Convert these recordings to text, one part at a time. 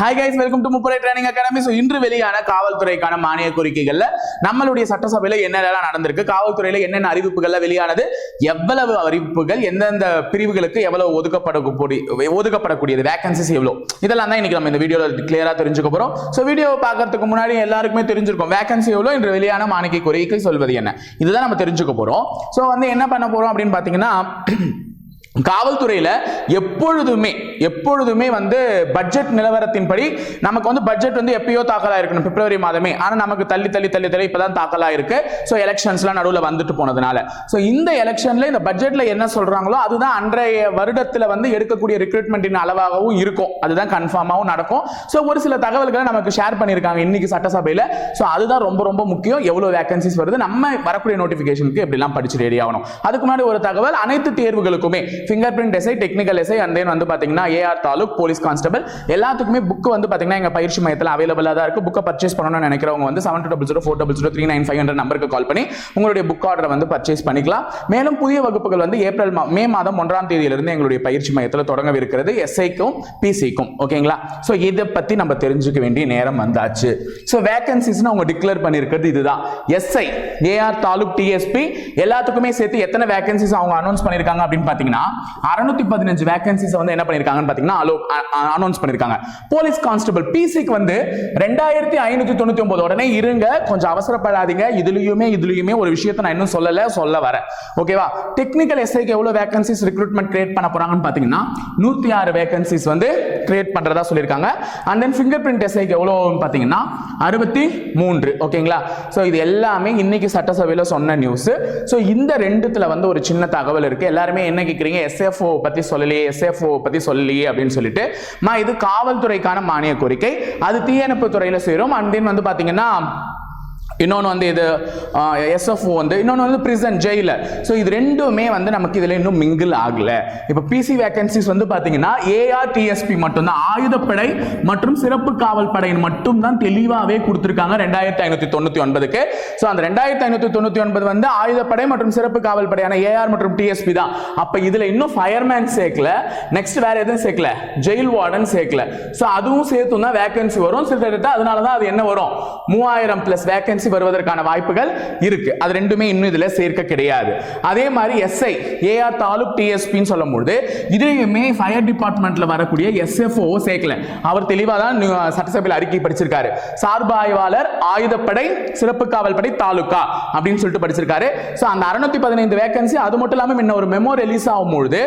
Hi guys welcome to முப்படை training academy so இன்று வெளியான காவல்துறைக்கான மானிய கோரிக்கைகள்ல நம்மளுடைய சட்டசபையில என்னென்னலாம் நடந்திருக்கு காவல்துறையில என்னென்ன அறிவிப்புகள்ல வெளியானது எவ்வளவு அறிவிப்புகள் எந்தெந்த பிரிவுகளுக்கு எவ்வளவு ஒதுக்கப்படக்கூடிய ஒதுக்கப்படக்கூடியது வேகன்சிஸ் எவ்வளோ இதெல்லாம் தான் இன்னைக்கு நம்ம இந்த வீடியோல கிளியரா தெரிஞ்சுக்க போறோம். ஸோ வீடியோ பார்க்கறதுக்கு முன்னாடி எல்லாருக்குமே தெரிஞ்சிருக்கும் வேகன்சி எவ்வளோ இன்று வெளியான மானிய கோரிக்கை சொல்வது என்ன? இதுதான் நம்ம தெரிஞ்சுக்க போறோம். ஸோ வந்து என்ன பண்ண போறோம் அப்படின்னு பார்த்தீங்கன்னா காவல்துறையில எப்பொழுதுமே எப்பொழுதுமே வந்து பட்ஜெட் நிலவரத்தின்படி நமக்கு வந்து பட்ஜெட் வந்து எப்பயோ தாக்கலா இருக்கணும் பிப்ரவரி மாதமே. ஆனா நமக்கு தள்ளி தள்ளி தள்ளி தள்ளி இப்பதான் தாக்கலா இருக்கு. ஸோ எலெக்ஷன்ஸ்லாம் நடுவில் வந்துட்டு போனதுனால. ஸோ இந்த எலெக்ஷன்ல இந்த பட்ஜெட்ல என்ன சொல்றாங்களோ அதுதான் அன்றைய வருடத்துல வந்து எடுக்கக்கூடிய ரிக்ரூட்மெண்ட்டின் அளவாகவும் இருக்கும். அதுதான் கன்ஃபார்மாகவும் நடக்கும். ஸோ ஒரு சில தகவல்களை நமக்கு ஷேர் பண்ணியிருக்காங்க இன்னைக்கு சட்டசபையில. ஸோ அதுதான் ரொம்ப ரொம்ப முக்கியம். எவ்வளவு வேகன்சிஸ் வருது? நம்ம வரக்கூடிய நோட்டிஃபிகேஷனுக்கு எப்படிலாம் படிச்சு ரெடி ஆகணும்? அதுக்கு முன்னாடி ஒரு தகவல் அனைத்து தேர்வுகளுக்குமே finger print SI technical SI and then வந்து பார்த்தீங்கன்னா ஏஆர் தாலுக் போலீஸ் கான்ஸ்டபிள் எல்லாத்துக்குமே புக் வந்து பார்த்தீங்கன்னா எங்கள் பயிற்சி மையத்தில் அவைலபிளாக தான் இருக்கு. புக்கை பர்ச்சேஸ் பண்ணணும்னு நினைக்கிறவங்க வந்து seven two double zero four double zero three nine five hundred நம்பருக்கு கால் பண்ணி உங்களுடைய புக் ஆர்டரை வந்து பர்ச்சேஸ் பண்ணிக்கலாம். மேலும் புதிய வகுப்புகள் வந்து ஏப்ரல் மா- மே மாதம் ஒன்றாம் தேதியிலிருந்து எங்களுடைய பயிற்சி மையத்தில் தொடங்கவிருக்கிறது. எஸ்ஐக்கும் பிசிக்கும் ஓகேங்களா ஸோ இதை பற்றி நம்ம தெரிஞ்சுக்க வேண்டிய நேரம் வந்தாச்சு. ஸோ வேகன்சிஸ்னு அவங்க டிக்ளேர் பண்ணியிருக்கிறது இதுதான். எஸ்ஐ ஏஆர் தாலுக் டிஎஸ்பி எல்லாத்துக்குமே சேர்த்து எத்தனை வேகன்சிஸ் அவங்க அனௌன்ஸ் பண்ணியிருக்காங்க அப்படின்னு பார்த்தீங்கன்னா அறுநூத்தி பதினஞ்சு வேகன்சிஸ் வந்து என்ன பண்ணியிருக்காங்கன்னு பார்த்தீங்கன்னா அனௌன்ஸ் பண்ணியிருக்காங்க போலீஸ் கான்ஸ்டபிள் பிசிக்கு வந்து ரெண்டாயிரத்தி ஐநூத்தி தொண்ணூத்தி ஒன்பது உடனே இருங்க கொஞ்சம் அவசரப்படாதீங்க. இதுலயுமே இதுலயுமே ஒரு விஷயத்தை நான் இன்னும் சொல்லல சொல்ல வரேன். ஓகேவா டெக்னிக்கல் எஸ்ஐக்கு எவ்வளவு வேகன்சிஸ் ரெக்ரூட்மெண்ட் கிரியேட் பண்ண போறாங்கன்னு பார்த்தீங்கன்னா நூத்தி ஆறு வேகன்சிஸ் வந்து கிரியேட் பண்றதா சொல்லியிருக்காங்க. அண்ட் தென் ஃபிங்கர் பிரிண்ட் எஸ்ஐக்கு எவ்வளோன்னு பார்த்தீங்கன்னா அறுபத்தி மூன்று. ஓகேங்களா? ஸோ இது எல்லாமே இன்னைக்கு சட்டசபையில் சொன்ன நியூஸ் ஸோ இந்த ரெண்டுத்துல வந்து ஒரு சின்ன தகவல் இருக்கு. எல்லாருமே என்ன கேட்குறீங்க எஸ்எஃப்ஓ பத்தி சொல்லலையே எஸ்எஃப்ஓ பத்தி சொல்லலையே அப்படின்னு சொல்லிட்டு. மா இது காவல்துறைக்கான மானிய கோரிக்கை அது தீயணைப்பு துறையில் சேரும். அண்ட் தென் வந்து பார்த்தீங்கன்னா இன்னொன்று வந்து இது எஸ்எஃப்ஓ வந்து இன்னொன்று வந்து பிரிசன் ஜெயிலர் ஸோ இது ரெண்டுமே வந்து நமக்கு இதில் இன்னும் மிங்கிள் ஆகலை. இப்போ பிசி வேகன்சிஸ் வந்து பார்த்தீங்கன்னா ஏஆர்டிஎஸ்பி மட்டும்தான் ஆயுதப்படை மற்றும் சிறப்பு காவல் படையின் மட்டும்தான் தெளிவாகவே கொடுத்துருக்காங்க ரெண்டாயிரத்தி ஐநூற்றி தொண்ணூற்றி ஒன்பதுக்கு. ஸோ அந்த ரெண்டாயிரத்தி ஐநூற்றி தொண்ணூற்றி ஒன்பது வந்து ஆயுதப்படை மற்றும் சிறப்பு காவல் படையான ஏஆர் மற்றும் டிஎஸ்பி தான். அப்போ இதில் இன்னும் ஃபயர்மேன் சேர்க்கல. நெக்ஸ்ட் வேற எதுவும் சேர்க்கல. ஜெயில் வார்டன் சேர்க்கல. ஸோ அதுவும் சேர்த்து தான் வேகன்சி வரும். கிட்டத்தட்ட அதனால தான் அது என்ன வரும்? மூவாயிரம் பிளஸ் வேகன்சி வருவதற்கான வாய்ப்புகள் இருக்கு. அது ரெண்டுமே இன்னும் இதுல சேர்க்க கிடையாது. அதே மாதிரி எஸ்ஐ ஏஆர் தாலுக் டிஎஸ்பின்னு சொல்லும் பொழுது இதையுமே ஃபயர் டிபார்ட்மெண்ட்ல வரக்கூடிய எஸ்எஃப்ஓ சேர்க்கல. அவர் தெளிவாக தான் சட்டசபையில் அறிக்கை படிச்சிருக்காரு. சார்பு ஆய்வாளர் ஆயுதப்படை சிறப்பு காவல் படை தாலுகா அப்படின்னு சொல்லிட்டு படிச்சிருக்காரு. ஸோ அந்த அறுநூத்தி பதினைந்து வேகன்சி அது மட்டும் இல்லாமல் இன்னும் ஒரு மெமோ ரிலீஸ் ஆகும்பொழுது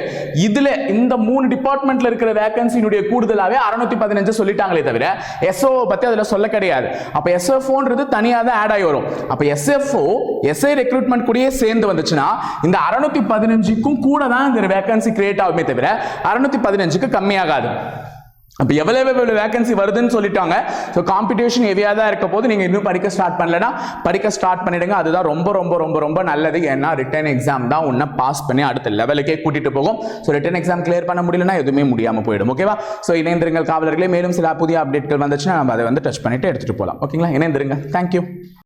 இதுல இந்த மூணு டிபார்ட்மெண்ட்ல இருக்கிற வேகன்சியினுடைய கூடுதலாகவே அறுநூத்தி பதினஞ்சு சொல்லிட்டாங்களே தவிர எஸ்ஓ பத்தி அதுல சொல்ல கிடையாது. அப்ப எஸ்எஃப்ஓன்றது தனியாக தான் ஆட் ஆகி வரும். அப்போ எஸ்எஃப்ஓ எஸ்ஐ ரெக்ரூட்மெண்ட் கூடயே சேர்ந்து வந்துச்சுன்னா இந்த அறுநூத்தி பதினஞ்சுக்கும் கூட தான் இந்த வேகன்சி கிரியேட் ஆகுமே தவிர அறுநூத்தி பதினஞ்சுக்கு கம்மியாகாது. அப்போ எவ்வளோ எவ்வளவு வேகன்சி வருதுன்னு சொல்லிட்டாங்க. ஸோ காம்படிஷன் ஹெவியாக தான் இருக்க போது நீங்கள் இன்னும் படிக்க ஸ்டார்ட் பண்ணலன்னா படிக்க ஸ்டார்ட் பண்ணிடுங்க. அதுதான் ரொம்ப ரொம்ப ரொம்ப ரொம்ப நல்லது. ஏன்னா ரிட்டன் எக்ஸாம் தான் உன்னை பாஸ் பண்ணி அடுத்த லெவலுக்கே கூட்டிட்டு போகும். ஸோ ரிட்டர்ன் எக்ஸாம் கிளியர் பண்ண முடியலன்னா எதுவுமே முடியாமல் போயிடும். ஓகேவா ஸோ இணைந்திருங்கள் காவலர்களே. மேலும் சில புதிய அப்டேட்கள் வந்துச்சுன்னா நம்ம அதை வந்து டச் பண்ணிட்டு எடுத்துகிட்டு போகலாம் ஓகேங்களா இணைந்திருங்க தேங்க்யூ